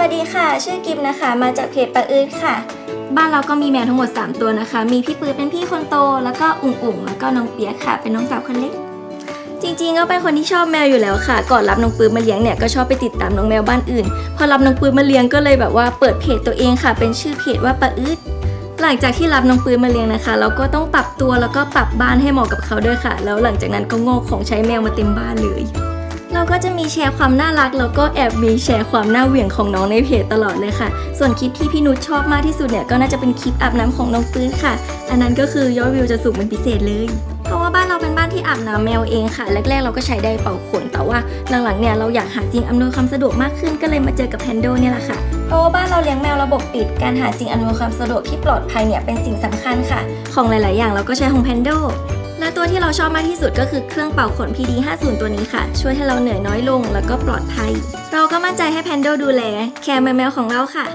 วัสดีค่ะ ชื่อกิมนะคะ มาจากเพจปะอืดค่ะ บ้านเราก็มีแมวทั้งหมด 3 ตัวนะคะ มีพี่ปื้ดเป็นพี่คนโต แล้วก็อุ๋งอุ๋งแล้วก็น้องเปียกค่ะ เป็นน้องสาวคนเล็ก จริงๆก็เป็นคนที่ชอบแมวอยู่แล้วค่ะ ก่อนรับน้องปื้ดมาเลี้ยงเนี่ยก็ชอบไปติดตามน้องแมวบ้านอื่น พอรับน้องปื้ดมาเลี้ยงก็เลยแบบว่าเปิดเพจตัวเองค่ะ เป็นชื่อเพจว่าปะอืดหลังจากที่รับน้องปืนมาเลี้ยงนะคะเราก็ต้องปรับตัวแล้วก็ปรับบ้านให้เหมาะกับเขาด้วยค่ะ แล้วหลังจากนั้นก็งอกของใช้แมวมาเต็มบ้านเลยเรา ก็จะมีแชร์ความน่ารัก แล้วก็แอบมีแชร์ความน่าเหวี่ยงของน้องในเพจตลอดเลยค่ะ ส่วนคลิปที่พี่นุชชอบมากที่สุดเนี่ยก็น่าจะเป็นคลิปอาบน้ำของน้องปื้นค่ะ อันนั้นก็คือยอดวิวจะสูงเป็นพิเศษเลยเพราะว่าบ้านเราเป็นบ้านที่อาบน้ำแมวเองค่ะ แรกๆ เราก็ใช้ไดร์เป่าขน แต่ว่าหลังๆเนี่ยเราอยากหาสิ่งอำนวยความสะดวกมากขึ้นก็เลยมาเจอกับแพนโดเนี่ยแหละค่ะเพราะว่าบ้านเราเลี้ยงแมวระบบปิด การหาสิ่งอำนวยความสะดวกที่ปลอดภัยเนี่ยเป็นสิ่งสำคัญค่ะ ของหลายๆ อย่างเราก็ใช้ของแพนโด และตัวที่เราชอบมากที่สุดก็คือเครื่องเป่าขน PD 50 ตัวนี้ค่ะ ช่วยให้เราเหนื่อยน้อยลงแล้วก็ปลอดภัย เราก็มั่นใจให้แพนโดดูแลแคร์แมวของเราค่ะ